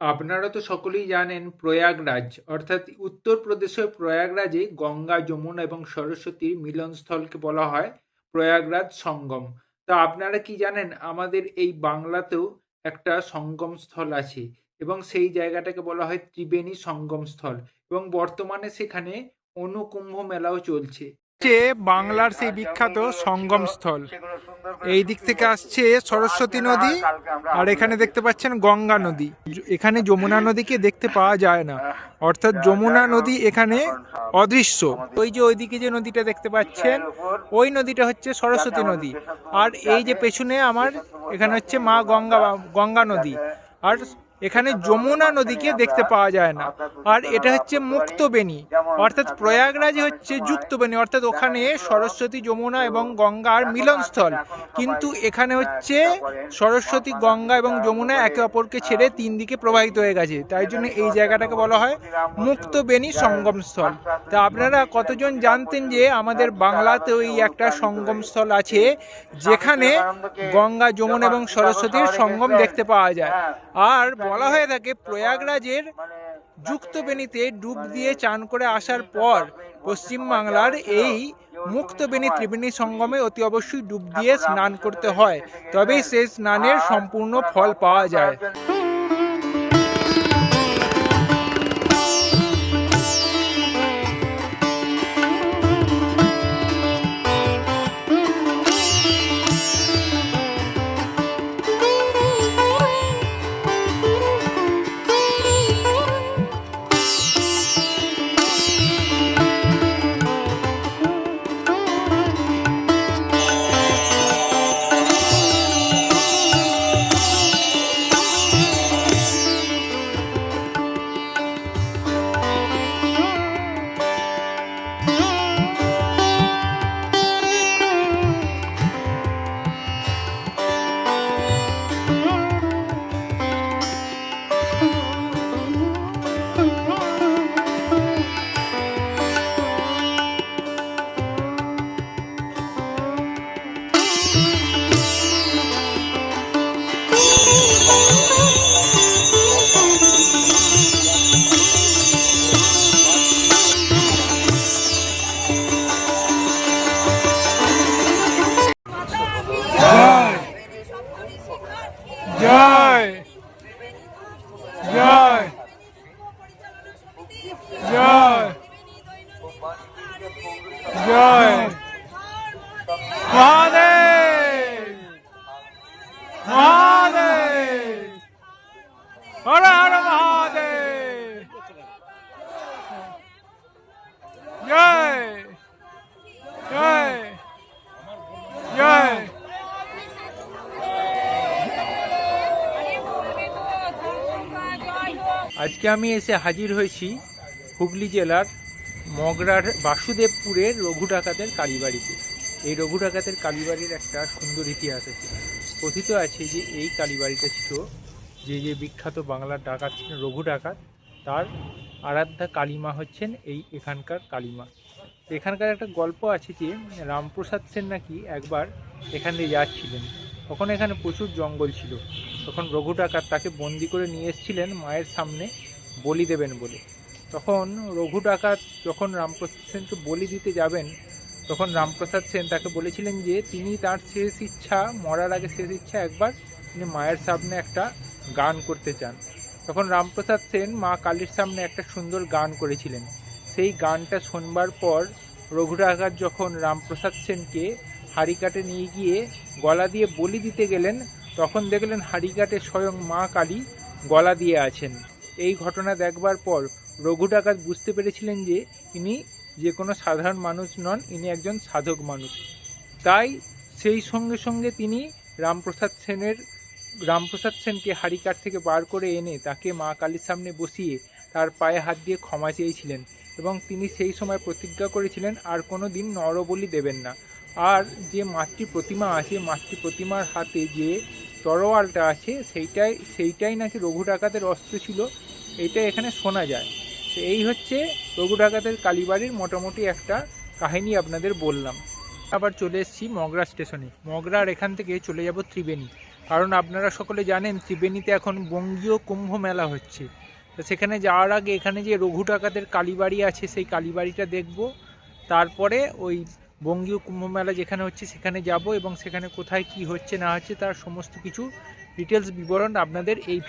আপনারা তো সকলেই জানেন প্রয়াগরাজ, অর্থাৎ উত্তরপ্রদেশের প্রয়াগরাজে গঙ্গা, যমুনা এবং সরস্বতীর মিলনস্থলকে বলা হয় প্রয়াগরাজ সঙ্গম। তা আপনারা কি জানেন? আমাদের এই বাংলাতেও একটা সঙ্গম স্থল আছে এবং সেই জায়গাটাকে বলা হয় ত্রিবেণী সঙ্গম স্থল এবং বর্তমানে সেখানে অনুকুম্ভ মেলাও চলছে। হচ্ছে বাংলার সেই বিখ্যাত সঙ্গম স্থল এই দিক থেকে আসছে সরস্বতী নদী আর এখানে দেখতে পাচ্ছেন গঙ্গা নদী। এখানে যমুনা নদীকে দেখতে পাওয়া যায় না। অর্থাৎ যমুনা নদী এখানে অদৃশ্য। ওই যে ওইদিকে যে নদীটা দেখতে পাচ্ছেন, ওই নদীটা হচ্ছে সরস্বতী নদী। আর এই যে পেছনে আমার এখানে হচ্ছে মা গঙ্গা গঙ্গা নদী। আর এখানে যমুনা নদীকে দেখতে পাওয়া যায় না। আর এটা হচ্ছে মুক্তবেণী অর্থাৎ প্রয়াগরাজ হচ্ছে যুক্তবেণী অর্থাৎ ওখানে সরস্বতী যমুনা এবং গঙ্গার মিলনস্থল। কিন্তু এখানে হচ্ছে সরস্বতী, গঙ্গা এবং যমুনা একে অপরকে ছেড়ে তিন দিকে প্রবাহিত হয়ে গেছে। তাই জন্য এই জায়গাটাকে বলা হয় মুক্তবেণী সঙ্গমস্থল। তা আপনারা কতজন জানতেন যে আমাদের বাংলাতেও এই একটা সঙ্গমস্থল আছে, যেখানে গঙ্গা, যমুনা এবং সরস্বতীর সঙ্গম দেখতে পাওয়া যায়। আর বলা হয়ে থাকে, প্রয়াগরাজের যুক্তবেণীতে ডুব দিয়ে চান করে আসার পর পশ্চিমবাংলার এই মুক্তবেণী ত্রিবেণী সঙ্গমে অতি অবশ্যই ডুব দিয়ে স্নান করতে হয়। তবেই সেই স্নানের সম্পূর্ণ ফল পাওয়া যায়। জয় জয় মহাদেব মহাদেব হর হর মহাদেব জয় জয় জয় আজকে আমি এসে হাজির হয়েছি হুগলি জেলার মগরার বাসুদেবপুরের রঘু ডাকাতের কালীবাড়িতে। এই রঘু ডাকাতের কালীবাড়ির একটা সুন্দর ইতিহাস আছে। কথিত আছে যে এই কালীবাড়িটা ছিল যে যে বিখ্যাত বাংলার ডাকাত ছিলেন রঘু ডাকাত তার আরাধ্যা কালীমা হচ্ছেন এই এখানকার কালীমা। এখানকার একটা গল্প আছে যে রামপ্রসাদ সেন নাকি একবার এখান দিয়ে যাচ্ছিলেন। তখন এখানে প্রচুর জঙ্গল ছিল। তখন রঘু ডাকাত তাকে বন্দি করে নিয়ে এসেছিলেন মায়ের সামনে বলি দেবেন বলে। তখন রঘু ডাকাত যখন রামপ্রসাদ সেনকে বলি দিতে যাবেন, তখন রামপ্রসাদ সেন তাকে বলেছিলেন যে তিনি তার শেষ ইচ্ছা, মরার আগে শেষ ইচ্ছা একবার তিনি মায়ের সামনে একটা গান করতে চান। তখন রামপ্রসাদ সেন মা কালীর সামনে একটা সুন্দর গান করেছিলেন। সেই গানটা শোনবার পর রঘু ডাকাত যখন রামপ্রসাদ সেনকে হাড়িকাটে নিয়ে গিয়ে গলা দিয়ে বলি দিতে গেলেন, তখন দেখলেন হাড়িকাটে স্বয়ং মা কালী গলা দিয়ে আছেন। এই ঘটনা দেখবার পর রঘু ডাকাত বুঝতে পেরেছিলেন যে ইনি যে কোনো সাধারণ মানুষ নন, ইনি একজন সাধক মানুষ। তাই সেই সঙ্গে সঙ্গে তিনি রামপ্রসাদ সেনের, রামপ্রসাদ সেনকে হাড়িকাট থেকে বার করে এনে তাকে মা কালীর সামনে বসিয়ে তার পায়ে হাত দিয়ে ক্ষমা চেয়েছিলেন এবং তিনি সেই সময় প্রতিজ্ঞা করেছিলেন, আর কোনো দিন নরবলি দেবেন না। আর যে মাতৃ প্রতিমা আছে, মাতৃ প্রতিমার হাতে যে তরোয়ালটা আছে, সেইটাই সেইটাই নাকি রঘু ডাকাতের অস্ত্র ছিল, এইটা এখানে শোনা যায়। তো এই হচ্ছে রঘু ডাকাতের কালীবাড়ির মোটামুটি একটা কাহিনী আপনাদের বললাম। আবার চলে এসেছি মগরা স্টেশনে। মগরার এখান থেকে চলে যাব ত্রিবেণী। কারণ আপনারা সকলে জানেন ত্রিবেণীতে এখন বঙ্গীয় কুম্ভ মেলা হচ্ছে। তো সেখানে যাওয়ার আগে এখানে যে রঘু ডাকাতের কালীবাড়ি আছে, সেই কালীবাড়িটা দেখব। তারপরে ওই বঙ্গীয় কুম্ভ মেলা যেখানে হচ্ছে সেখানে যাব এবং সেখানে কোথায় কি হচ্ছে না হচ্ছে তার সমস্ত কিছু ডিটেলস বিবরণ আপনাদের এই